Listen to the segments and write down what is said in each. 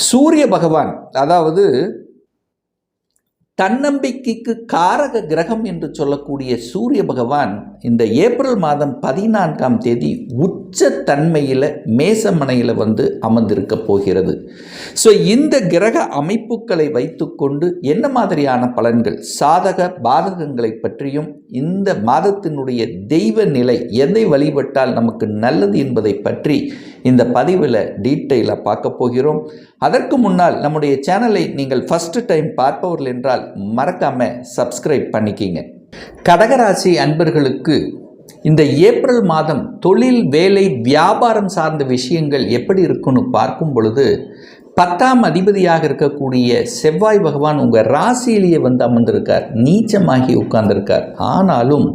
சூரிய பகவான் அதாவது தன்னம்பிக்கைக்கு காரக கிரகம் என்று சொல்லக்கூடிய சூரிய பகவான் இந்த ஏப்ரல் மாதம் பதினான்காம் தேதி உச்ச தன்மையில் மேசமனையில் வந்து அமர்ந்திருக்க போகிறது. ஸோ இந்த கிரக அமைப்புகளை வைத்துக்கொண்டு என்ன மாதிரியான பலன்கள்? சாதக பாதகங்களை பற்றியும் இந்த மாதத்தினுடைய தெய்வ நிலை எதை வழிபட்டால் நமக்கு நல்லது என்பதை பற்றி இந்த பதிவில் டீட்டெயிலாக பார்க்க போகிறோம். அதற்கு முன்னால் நம்முடைய சேனலை நீங்கள் ஃபஸ்ட்டு டைம் பார்ப்பவர்கள் என்றால் மறக்காமல் சப்ஸ்கிரைப் பண்ணிக்கிங்க. கடகராசி அன்பர்களுக்கு இந்த ஏப்ரல் மாதம் தொழில் வேலை வியாபாரம் சார்ந்த விஷயங்கள் எப்படி இருக்குன்னு பார்க்கும் பொழுது பத்தாம் அதிபதியாக இருக்கக்கூடிய செவ்வாய் பகவான் உங்கள் ராசியிலேயே வந்து அமர்ந்திருக்கார். நீச்சமாகி உட்கார்ந்திருக்கார். ஆனாலும்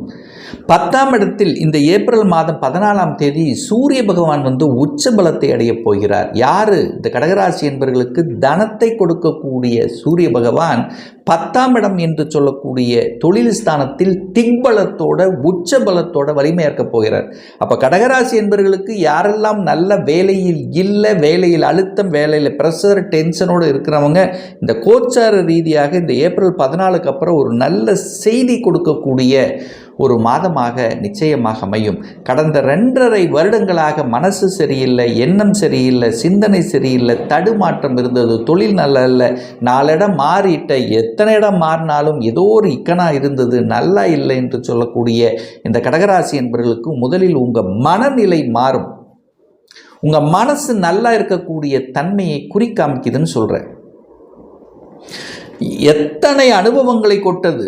பத்தாம் இடத்தில் இந்த ஏப்ரல் மாதம் பதினாலாம் தேதி சூரிய பகவான் வந்து உச்ச பலத்தை அடையப் போகிறார். யார்? இந்த கடகராசி என்பவர்களுக்கு தனத்தை கொடுக்கக்கூடிய சூரிய பகவான் பத்தாம் இடம் என்று சொல்லக்கூடிய தொழில் ஸ்தானத்தில் திக்பலத்தோட உச்ச பலத்தோட வலிமையாக்கப் போகிறார். அப்போ கடகராசி என்பவர்களுக்கு யாரெல்லாம் நல்ல வேலையில் இல்லை வேலையில் அழுத்தம் வேலையில் ப்ரெஷர் டென்ஷனோடு இருக்கிறவங்க இந்த கோச்சார ரீதியாக இந்த ஏப்ரல் பதினாலுக்கு அப்புறம் ஒரு நல்ல செய்தி கொடுக்கக்கூடிய ஒரு மாதமாக நிச்சயமாக அமையும். கடந்த ரெண்டரை வருடங்களாக மனசு சரியில்லை எண்ணம் சரியில்லை சிந்தனை சரியில்லை தடுமாற்றம் இருந்தது தொழில் நல்ல இல்லை. நாலிடம் மாறிட்ட எத்தனை இடம் மாறினாலும் ஏதோ ஒரு இக்கனா இருந்தது நல்லா இல்லை என்று சொல்லக்கூடிய இந்த கடகராசி என்பவர்களுக்கு முதலில் உங்கள் மனநிலை மாறும். உங்கள் மனசு நல்லா இருக்கக்கூடிய தன்மையை குறிக்காமிக்குதுன்னு சொல்கிறேன் எத்தனை அனுபவங்களை கொட்டது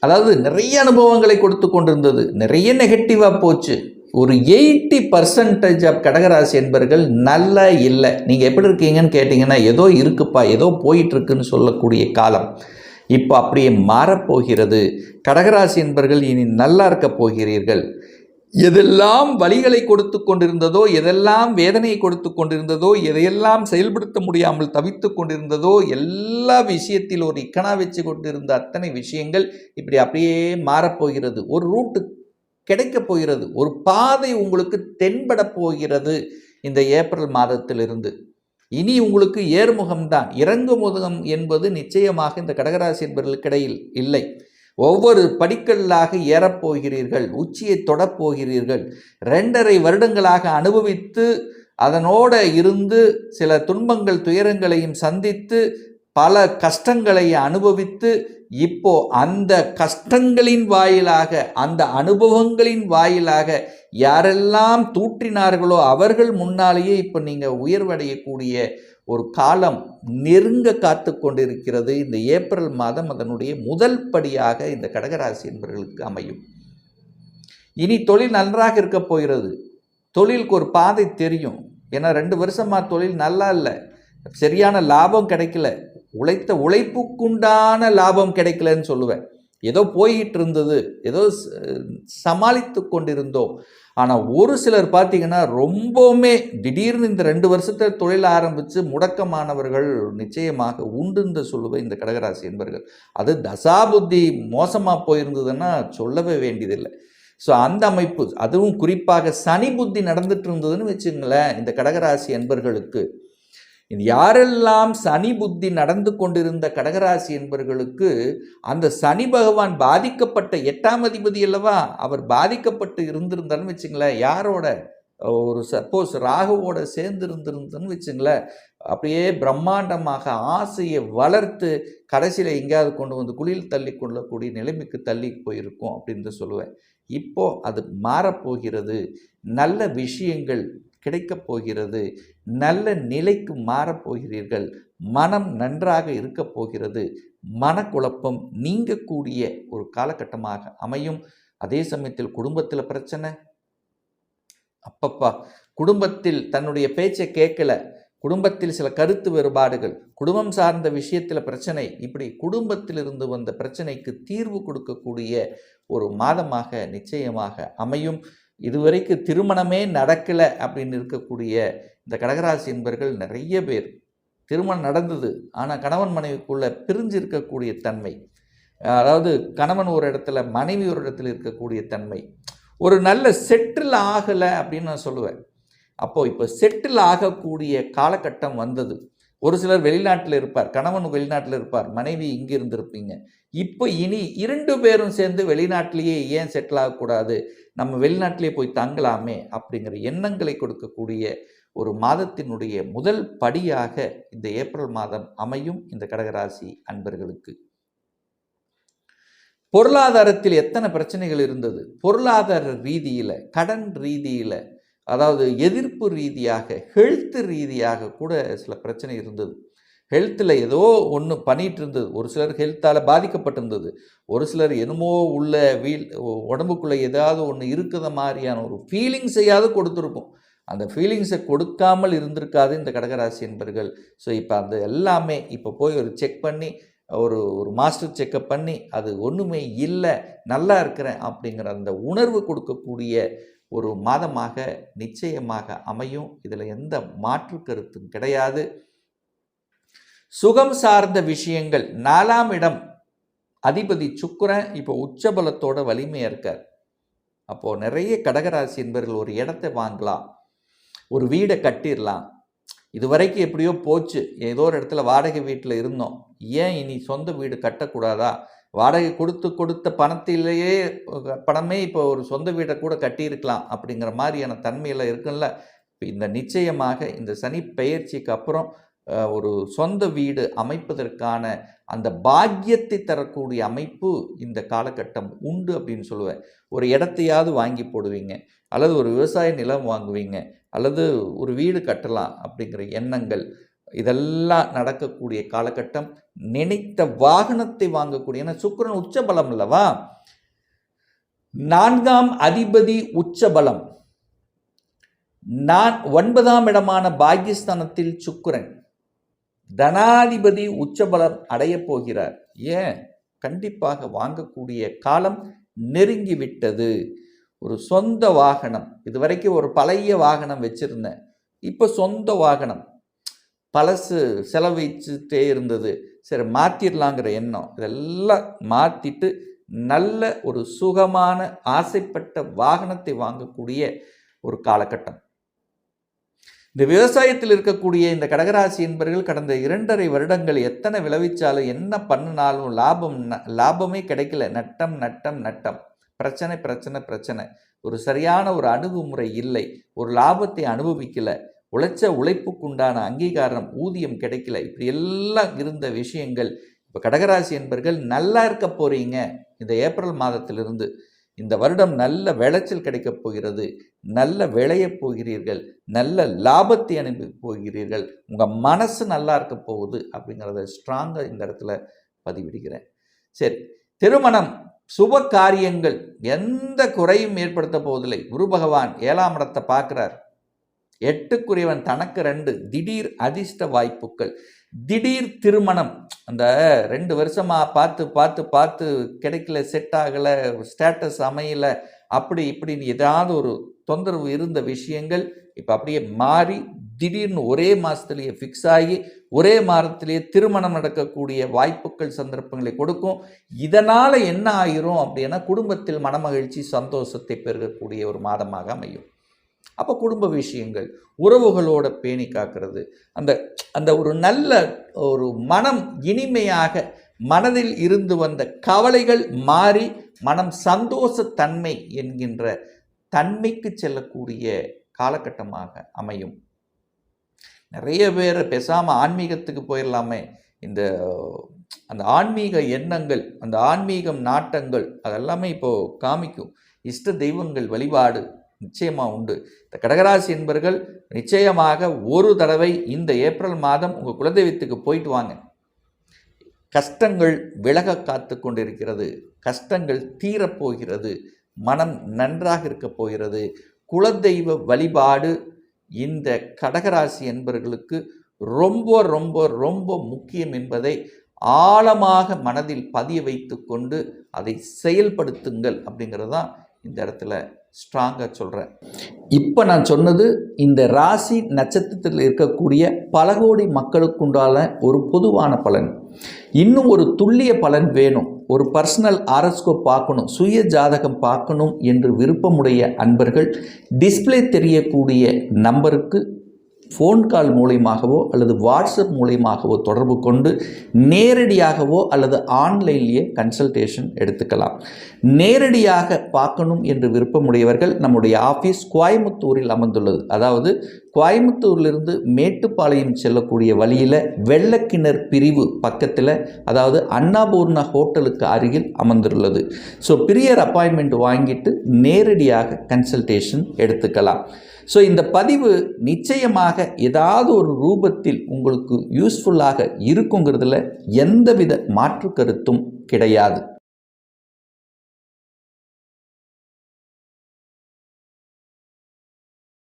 அதாவது நிறைய அனுபவங்களை கொடுத்து கொண்டிருந்தது. நிறைய நெகட்டிவாக போச்சு. ஒரு எயிட்டி பர்சன்டேஜ் ஆஃப் கடகராசி என்பர்கள் நல்லா இல்லை. நீங்கள் எப்படி இருக்கீங்கன்னு கேட்டிங்கன்னா ஏதோ இருக்குப்பா ஏதோ போயிட்டுருக்குன்னு சொல்லக்கூடிய காலம். இப்போ அப்படியே மாறப்போகிறது. கடகராசி என்பர்கள் இனி நல்லா இருக்க போகிறீர்கள். எதெல்லாம் வழிகளை கொடுத்து கொண்டிருந்ததோ எதெல்லாம் வேதனையை கொடுத்து கொண்டிருந்ததோ எதையெல்லாம் செயல்படுத்த முடியாமல் தவித்து கொண்டிருந்ததோ எல்லா விஷயத்தில் ஒரு இக்கனா வச்சு கொண்டிருந்த அத்தனை விஷயங்கள் இப்படி அப்படியே மாறப்போகிறது ஒரு ரூட்டு கிடைக்கப் போகிறது. ஒரு பாதை உங்களுக்கு தென்பட போகிறது இந்த ஏப்ரல் மாதத்திலிருந்து. இனி உங்களுக்கு ஏர்முகம்தான் இறங்கு முதுகம் என்பது நிச்சயமாக இந்த கடகராசி என்பவர்களுக்கிடையில் இல்லை. ஒவ்வொரு படிக்கல்லாக ஏறப்போகிறீர்கள் உச்சியை தொடப்போகிறீர்கள். ரெண்டரை வருடங்களாக அனுபவித்து அதனோட இருந்து சில துன்பங்கள் துயரங்களையும் சந்தித்து பல கஷ்டங்களை அனுபவித்து இப்போ அந்த கஷ்டங்களின் வாயிலாக அந்த அனுபவங்களின் வாயிலாக யாரெல்லாம் தூற்றினார்களோ அவர்கள் முன்னாலேயே இப்போ நீங்கள் உயர்வடையக்கூடிய ஒரு காலம் நெருங்க காத்து கொண்டிருக்கிறது. இந்த ஏப்ரல் மாதம் அதனுடைய முதல் படியாக இந்த கடகராசி என்பவர்களுக்கு அமையும். இனி தொழில் நன்றாக இருக்க போகிறது. தொழிலுக்கு ஒரு பாதை தெரியும். ஏன்னா ரெண்டு வருஷமாக தொழில் நல்லா இல்லை. சரியான லாபம் கிடைக்கல. உழைத்த உழைப்புக்குண்டான லாபம் கிடைக்கலன்னு சொல்லுவேன். ஏதோ போய்கிட்டு இருந்தது ஏதோ சமாளித்து கொண்டிருந்தோம். ஆனால் ஒரு சிலர் பார்த்தீங்கன்னா ரொம்பவுமே திடீர்னு இந்த ரெண்டு வருஷத்தில் தொழில் ஆரம்பித்து முடக்கமானவர்கள் நிச்சயமாக உண்டுன்னு சொல்லுவேன் இந்த கடகராசி என்பர்கள். அது தசாபுத்தி மோசமாக போயிருந்ததுன்னா சொல்லவே வேண்டியதில்லை. ஸோ அந்த அமைப்பு அதுவும் குறிப்பாக சனி புத்தி நடந்துட்டு இருந்ததுன்னு வச்சுங்களேன் இந்த கடகராசி என்பர்களுக்கு. யாரெல்லாம் சனி புத்தி நடந்து கொண்டிருந்த கடகராசி என்பவர்களுக்கு அந்த சனி பகவான் பாதிக்கப்பட்ட எட்டாம் அதிபதி அல்லவா? அவர் பாதிக்கப்பட்டு இருந்திருந்தான்னு வச்சுங்களேன். யாரோட? ஒரு சப்போஸ் ராகுவோட சேர்ந்து இருந்திருந்தன்னு வச்சுங்களேன். அப்படியே பிரம்மாண்டமாக ஆசையை வளர்த்து கடைசியில் எங்கேயாவது கொண்டு வந்து குளியில் தள்ளி கொள்ளக்கூடிய நிலைமைக்கு தள்ளி போயிருக்கும் அப்படின்னு சொல்லுவேன். இப்போ அது மாறப்போகிறது. நல்ல விஷயங்கள் கிடைக்கப் போகிறது. நல்ல நிலைக்கு மாறப்போகிறீர்கள் மனம் நன்றாக இருக்கப் போகிறது. மனக்குழப்பம் நீங்கக்கூடிய ஒரு காலகட்டமாக அமையும். அதே சமயத்தில் குடும்பத்தில் பிரச்சனை? அப்பப்பா குடும்பத்தில் தன்னுடைய பேச்சை கேட்கல. குடும்பத்தில் சில கருத்து வேறுபாடுகள். குடும்பம் சார்ந்த விஷயத்தில் பிரச்சனை. இப்படி குடும்பத்திலிருந்து வந்த பிரச்சனைக்கு தீர்வு கொடுக்கக்கூடிய ஒரு மாதமாக நிச்சயமாக அமையும். இதுவரைக்கு திருமணமே நடக்கலை அப்படின்னு இருக்கக்கூடிய இந்த கடகராசி என்பர்கள் நிறைய பேர். திருமணம் நடந்தது ஆனால் கணவன் மனைவிக்குள்ளே பிரிஞ்சு இருக்கக்கூடிய தன்மை. அதாவது கணவன் ஒரு இடத்துல மனைவி ஒரு இடத்துல இருக்கக்கூடிய தன்மை. ஒரு நல்ல செட்டில் ஆகலை அப்படின்னு நான் சொல்லுவேன். அப்போது இப்போ செட்டில் ஆகக்கூடிய காலகட்டம் வந்தது. ஒரு சிலர் வெளிநாட்டில் இருப்பார் கணவன் வெளிநாட்டில் இருப்பார் மனைவி இங்கே இருந்திருப்பீங்க. இப்போ இனி இரண்டு பேரும் சேர்ந்து வெளிநாட்டிலேயே ஏன் செட்டில் ஆகக்கூடாது நம்ம வெளிநாட்டிலே போய் தங்கலாமே அப்படிங்கிற எண்ணங்களை கொடுக்கக்கூடிய ஒரு மாதத்தினுடைய முதல் படியாக இந்த ஏப்ரல் மாதம் அமையும் இந்த கடகராசி அன்பர்களுக்கு. பொருளாதாரத்தில் எத்தனை பிரச்சனைகள் இருந்தது? பொருளாதார ரீதியில் கடன் ரீதியில் அதாவது எதிர்ப்பு ரீதியாக ஹெல்த் ரீதியாக கூட சில பிரச்சனை இருந்தது. ஹெல்த்தில் ஏதோ ஒன்று பண்ணிகிட்டு இருந்தது. ஒரு சிலர் ஹெல்த்தால் பாதிக்கப்பட்டிருந்தது. ஒரு சிலர் என்னமோ உள்ள வீல் உடம்புக்குள்ளே ஏதாவது ஒன்று இருக்கிற மாதிரியான ஒரு ஃபீலிங்ஸையாவது கொடுத்துருக்கும். அந்த ஃபீலிங்ஸை கொடுக்காமல் இருந்திருக்காது இந்த கடகராசி என்பர்கள். ஸோ இப்போ அந்த எல்லாமே இப்போ போய் ஒரு செக் பண்ணி ஒரு ஒரு மாஸ்டர் செக்கப் பண்ணி அது ஒன்றுமே இல்லை நல்லா இருக்கிறேன் அப்படிங்கிற அந்த உணர்வு கொடுக்கக்கூடிய ஒரு மாதமாக நிச்சயமாக அமையும். இதில் எந்த மாற்று கருத்தும் கிடையாது. சுகம் சார்ந்த விஷயங்கள். நாலாம் இடம் அதிபதி சுக்கரன் இப்போ உச்சபலத்தோட வலிமையாக இருக்கார். அப்போது நிறைய கடகராசி என்பவர்கள் ஒரு இடத்தை வாங்கலாம். ஒரு வீடை கட்டிடலாம் இது வரைக்கும் எப்படியோ போச்சு. ஏதோ ஒரு இடத்துல வாடகை வீட்டில் இருந்தோம். ஏன் இனி சொந்த வீடு கட்டக்கூடாதா? வாடகை கொடுத்து கொடுத்த பணத்திலேயே பணமே இப்போ ஒரு சொந்த வீடை கூட கட்டியிருக்கலாம் அப்படிங்கிற மாதிரியான தன்மையில் இருக்குல்ல. இப்போ இந்த நிச்சயமாக இந்த சனி பெயர்ச்சிக்கு அப்புறம் ஒரு சொந்த வீடு அமைப்பதற்கான அந்த பாக்கியத்தை தரக்கூடிய அமைப்பு இந்த காலகட்டம் உண்டு அப்படின்னு சொல்லுவேன். ஒரு இடத்தையாவது வாங்கி போடுவீங்க அல்லது ஒரு விவசாய நிலம் வாங்குவீங்க அல்லது ஒரு வீடு கட்டலாம் அப்படிங்கிற எண்ணங்கள் இதெல்லாம் நடக்கக்கூடிய காலகட்டம் நினைத்த வாகனத்தை வாங்கக்கூடிய ஏன்னா சுக்கரன் உச்சபலம் அல்லவா? நான்காம் அதிபதி உச்சபலம் நான் ஒன்பதாம் இடமான பாகிஸ்தானத்தில் சுக்கரன். தனாதிபதி உச்சபலம் அடையப் போகிறார். ஏன்? கண்டிப்பாக வாங்கக்கூடிய காலம் நெருங்கிவிட்டது. ஒரு சொந்த வாகனம் இது வரைக்கும் ஒரு பழைய வாகனம் வச்சுருந்தேன். இப்போ சொந்த வாகனம். பழசு செலவிச்சுட்டே இருந்தது. சரி மாற்றிடலாங்கிற எண்ணம். இதெல்லாம் மாற்றிட்டு நல்ல ஒரு சுகமான ஆசைப்பட்ட வாகனத்தை வாங்கக்கூடிய ஒரு காலகட்டம். இந்த விவசாயத்தில் இருக்கக்கூடிய இந்த கடகராசி என்பர்கள் கடந்த இரண்டரை வருடங்கள் எத்தனை விளைவிச்சாலும் என்ன பண்ணினாலும் லாபம் லாபமே கிடைக்கல. நட்டம் நட்டம் நட்டம். பிரச்சனை பிரச்சனை பிரச்சனை. ஒரு சரியான ஒரு அணுகுமுறை இல்லை. ஒரு லாபத்தை அனுபவிக்கல. உழைச்ச உழைப்புக்குண்டான அங்கீகாரம் ஊதியம் கிடைக்கல. இப்படி எல்லாம் இருந்த விஷயங்கள் இப்போ கடகராசி என்பர்கள் நல்லா இருக்க போகிறீங்க இந்த ஏப்ரல் மாதத்திலிருந்து இந்த வருடம் நல்ல விளைச்சல் கிடைக்கப் போகிறது. நல்ல விளையப் போகிறீர்கள். நல்ல லாபத்தை அனுப்பி போகிறீர்கள். உங்கள் மனசு நல்லா இருக்க போகுது அப்படிங்கிறத ஸ்ட்ராங்காக இந்த இடத்துல பதிவிடுகிறேன். சரி திருமணம் சுப காரியங்கள் எந்த குறையும் ஏற்படுத்த போவதில்லை. குரு பகவான் ஏழாம் இடத்தை பார்க்குறார். எட்டுக்குரியவன் தனக்கு ரெண்டு திடீர் அதிர்ஷ்ட வாய்ப்புகள். திடீர் திருமணம். அந்த ரெண்டு வருஷமாக பார்த்து பார்த்து பார்த்து கிடைக்கல செட் ஆகலை ஸ்டேட்டஸ் அமையலை அப்படி இப்படின்னு ஏதாவது ஒரு தொந்தரவு இருந்த விஷயங்கள் இப்போ அப்படியே மாறி திடீர்னு ஒரே மாதத்துலேயே ஃபிக்ஸ் ஆகி ஒரே மாதத்திலேயே திருமணம் நடக்கக்கூடிய வாய்ப்புகள் சந்தர்ப்பங்களை கொடுக்கும். இதனால் என்ன ஆயிரும் அப்படின்னா குடும்பத்தில் மனமகிழ்ச்சி சந்தோஷத்தை பெருகக்கூடிய ஒரு மாதமாக அமையும். அப்போ குடும்ப விஷயங்கள் உறவுகளோட பேணி காக்கிறது. அந்த அந்த ஒரு நல்ல ஒரு மனம் இனிமையாக மனதில் இருந்து வந்த கவலைகள் மாறி மனம் சந்தோஷத்தன்மை என்கின்ற தன்மைக்கு செல்லக்கூடிய காலகட்டமாக அமையும். நிறைய பேர் பேசாமல் ஆன்மீகத்துக்கு போயிடலாமே இந்த அந்த ஆன்மீக எண்ணங்கள் அந்த ஆன்மீகம் நாட்டங்கள் அதெல்லாமே இப்போது காமிக்கும். இஷ்ட தெய்வங்கள் வழிபாடு நிச்சயமாக உண்டு. இந்த கடகராசி என்பர்கள் நிச்சயமாக ஒரு தடவை இந்த ஏப்ரல் மாதம் உங்கள் குலதெய்வத்துக்கு போயிட்டு வாங்க. கஷ்டங்கள் விலக காத்து கொண்டிருக்கிறது. கஷ்டங்கள் தீரப்போகிறது மனம் நன்றாக இருக்கப் போகிறது. குலதெய்வ வழிபாடு இந்த கடகராசி என்பர்களுக்கு ரொம்ப ரொம்ப ரொம்ப முக்கியம் என்பதை ஆழமாக மனதில் பதிய வைத்து கொண்டு அதை செயல்படுத்துங்கள் அப்படிங்கிறது தான் இந்த இடத்துல ஸ்ட்ராங்காக சொல்கிறேன் இப்போ நான் சொன்னது இந்த ராசி நட்சத்திரத்தில் இருக்கக்கூடிய பல கோடி மக்களுக்குண்டான ஒரு பொதுவான பலன். இன்னும் ஒரு துல்லிய பலன் வேணும். ஒரு பர்சனல் ஆரஸ்கோப் பார்க்கணும் சுய ஜாதகம் பார்க்கணும் என்று விருப்பமுடைய அன்பர்கள் டிஸ்ப்ளே தெரியக்கூடிய நம்பருக்கு ஃபோன் கால் மூலியமாகவோ அல்லது வாட்ஸ்அப் மூலியமாகவோ தொடர்பு கொண்டு நேரடியாகவோ அல்லது ஆன்லைன்லேயே கன்சல்டேஷன் எடுத்துக்கலாம். நேரடியாக பார்க்கணும் என்று விருப்பமுடையவர்கள் நம்முடைய ஆஃபீஸ் கோயம்புத்தூரில் அமர்ந்துள்ளது அதாவது கோயம்புத்தூர்லேருந்து மேட்டுப்பாளையம் செல்லக்கூடிய வழியில் வெள்ளக்கிணர் பிரிவு பக்கத்தில் அதாவது அன்னாபூர்ணா ஹோட்டலுக்கு அருகில் அமர்ந்துள்ளது. ஸோ பிரியர் அப்பாயின்மெண்ட் வாங்கிட்டு நேரடியாக கன்சல்டேஷன் எடுத்துக்கலாம். ஸோ இந்த பதிவு நிச்சயமாக ஏதாவது ஒரு ரூபத்தில் உங்களுக்கு யூஸ்ஃபுல்லாக இருக்குங்கிறதுல எந்தவித மாற்று கருத்தும் கிடையாது.